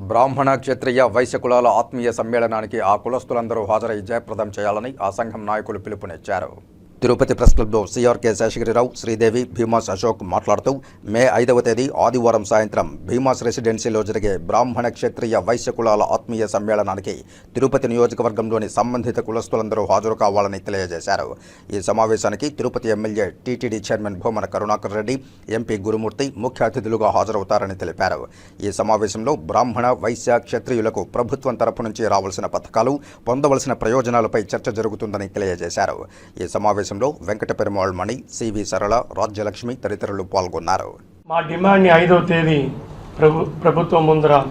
బ్రాహ్మణ క్షత్రియ వైశ్య కులాల ఆత్మీయ సమ్మేళనానికి ఆ కులస్తులందరూ హాజరై జయప్రదం చేయాలని ఆ సంఘం నాయకులు పిలుపునిచ్చారు. తిరుపతి ప్రెస్ క్లబ్లో సిఆర్కే శేషగిరిరావు శ్రీదేవి భీమాస్ అశోక్ మాట్లాడుతూ మే ఐదవ తేదీ ఆదివారం సాయంత్రం భీమాస్ రెసిడెన్సీలో జరిగే బ్రాహ్మణ క్షత్రియ వైశ్య కులాల ఆత్మీయ సమ్మేళనానికి తిరుపతి నియోజకవర్గంలోని సంబంధిత కులస్తులందరూ హాజరు కావాలని తెలియజేశారు. ఈ సమావేశానికి Tirupati MLA TTD chairman Bhumana Karunakar Reddy MP Gurumurthy ముఖ్య అతిథులుగా హాజరవుతారని తెలిపారు. ఈ సమావేశంలో బ్రాహ్మణ వైశ్య క్షత్రియులకు ప్రభుత్వం తరపు నుంచి రావాల్సిన పథకాలు పొందవలసిన ప్రయోజనాలపై చర్చ జరుగుతుందని తెలియజేశారు. ఈ సమావేశం సమావేశంలో వెంకట పెరుమాళ్ మణి సివి సరళ రాజ్యలక్ష్మి తదితరులు పాల్గొన్నారు. మా డిమాండ్ని ఐదవ తేదీ ప్రభు ప్రభుత్వం ముందర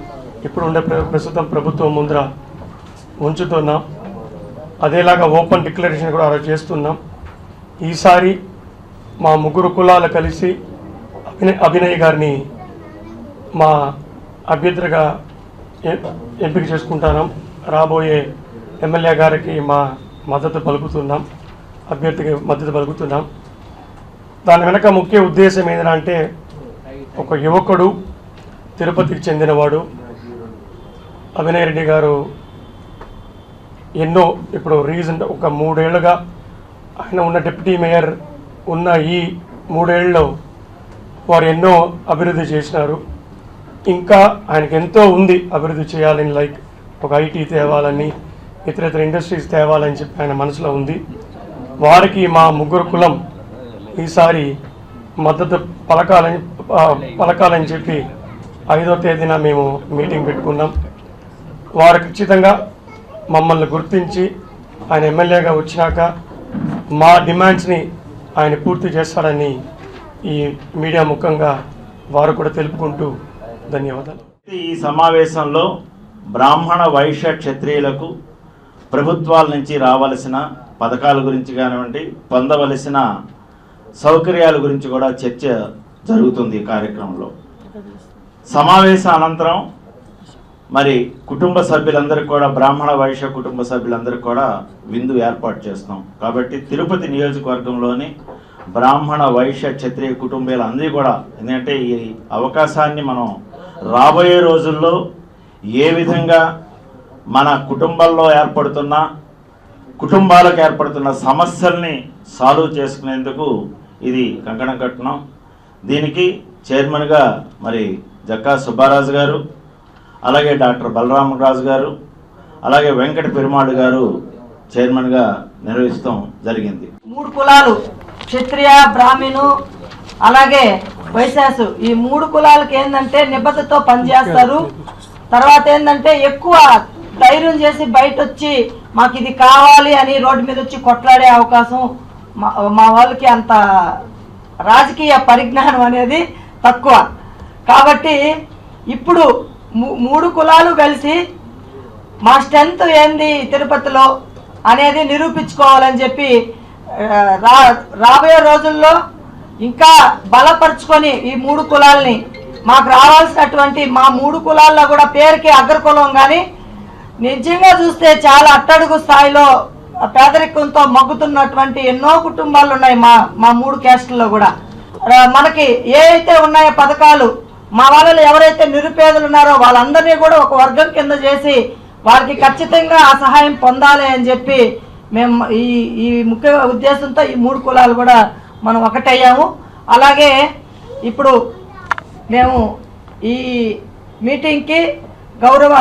ఇప్పుడు ఉండే ప్ర- ప్రస్తుతం ప్రభుత్వం ముందర ఉంచుతున్నాం. అదేలాగా ఓపెన్ డిక్లరేషన్ కూడా అలా చేస్తున్నాం. ఈసారి మా ముగ్గురు కులాలు కలిసి అభినయ్ అభినయ్ గారిని మా అభ్యర్థిగా ఎంపిక చేసుకుంటాను రాబోయే ఎమ్మెల్యే గారికి మా మద్దతు పలుకుతున్నాం. అభ్యర్థికి మద్దతు పలుకుతున్నాం. దాని వెనక ముఖ్య ఉద్దేశం ఏంటంటే ఒక యువకుడు తిరుపతికి చెందినవాడు. అభినయ్ రెడ్డి గారు ఎన్నో ఇప్పుడు రీసెంట్ ఒక మూడేళ్ళుగా ఆయన ఉన్న డిప్యూటీ మేయర్ ఉన్న ఈ మూడేళ్ళలో వారు ఎన్నో అభివృద్ధి చేసినారు. ఇంకా ఆయనకి ఎంతో ఉంది అభివృద్ధి చేయాలని లైక్ ఒక ఐటీ తేవాలని ఇతర ఇతర ఇండస్ట్రీస్ తేవాలని చెప్పి ఆయన మనసులో ఉంది. వారికి మా ముగ్గురు కులం. ఈసారి మద్దతు పలకాలని పలకాలని చెప్పి ఐదో తేదీన మేము మీటింగ్ పెట్టుకున్నాం. వారు ఖచ్చితంగా మమ్మల్ని గుర్తించి ఆయన ఎమ్మెల్యేగా వచ్చినాక మా డిమాండ్స్ని ఆయన పూర్తి చేస్తారని ఈ మీడియా ముఖంగా వారు కూడా తెలుపుకుంటూ ధన్యవాదాలు. ఈ సమావేశంలో బ్రాహ్మణ వైశ్య క్షత్రియులకు ప్రభుత్వాల నుంచి రావలసిన పథకాల గురించి కానివ్వండి పొందవలసిన సౌకర్యాల గురించి కూడా చర్చ జరుగుతుంది ఈ కార్యక్రమంలో. సమావేశ అనంతరం మరి కుటుంబ సభ్యులందరికీ కూడా బ్రాహ్మణ వైశ్య కుటుంబ సభ్యులందరికీ కూడా విందు ఏర్పాటు చేస్తాం కాబట్టి తిరుపతి నియోజకవర్గంలోని బ్రాహ్మణ వైశ్య క్షత్రియ కుటుంబీలందరూ కూడా ఎందుకంటే ఈ అవకాశాన్ని మనం రాబోయే రోజుల్లో ఏ విధంగా మన కుటుంబంలో ఏర్పడుతున్న కుటుంబాలకు ఏర్పడుతున్న సమస్యల్ని సాల్వ్ చేసుకునేందుకు ఇది కంకణం కట్టడం దీనికి చైర్మన్గా మరి జక్కా సుబ్బారాజు గారు అలాగే డాక్టర్ బలరామరాజు గారు అలాగే వెంకట పెరుమాడు గారు చైర్మన్గా నిర్వహిస్తాం జరిగింది. మూడు కులాలు క్షత్రియ బ్రాహ్మణు అలాగే వైశాసు. ఈ మూడు కులాలకి ఏంటంటే నిబద్ధతో పనిచేస్తారు. తర్వాత ఏంటంటే ఎక్కువ ధైర్యం చేసి బయట వచ్చి మాకు ఇది కావాలి అని రోడ్డు మీద వచ్చి కొట్లాడే అవకాశం మా మా వాళ్ళకి అంత రాజకీయ పరిజ్ఞానం అనేది తక్కువ. కాబట్టి ఇప్పుడు మూ- మూడు కులాలు కలిసి మా స్ట్రెంత్ ఏంది తిరుపతిలో అనేది నిరూపించుకోవాలని చెప్పి రా రాబోయే రోజుల్లో ఇంకా బలపరుచుకొని ఈ మూడు కులాల్ని మాకు రావాల్సినటువంటి మా మూడు కులాల్లో కూడా పేరుకి అగ్రకులం కానీ నిజంగా చూస్తే చాలా అట్టడుగు స్థాయిలో పేదరికంతో మగ్గుతున్నటువంటి ఎన్నో కుటుంబాలు ఉన్నాయి మా మా మూడు క్యాస్టుల్లో కూడా. మనకి ఏ అయితే ఉన్నాయో పథకాలు మా వాళ్ళలో ఎవరైతే నిరుపేదలు ఉన్నారో వాళ్ళందరినీ కూడా ఒక వర్గం కింద చేసి వారికి ఖచ్చితంగా ఆ సహాయం పొందాలి అని చెప్పి మేము ఈ ఈ ముఖ్య ఉద్దేశంతో ఈ మూడు కులాలు కూడా మనం ఒకటయ్యాము. అలాగే ఇప్పుడు మేము ఈ మీటింగ్కి గౌరవ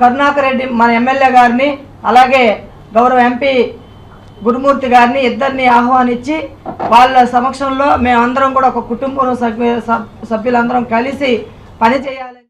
కరుణాకర్ రెడ్డి మన ఎమ్మెల్యే గారిని అలాగే గౌరవ ఎంపీ గురుమూర్తి గారిని ఇద్దరిని ఆహ్వానించి వాళ్ళ సమక్షంలో మేమందరం కూడా ఒక కుటుంబం సభ్యులందరం కలిసి పని చేయాలని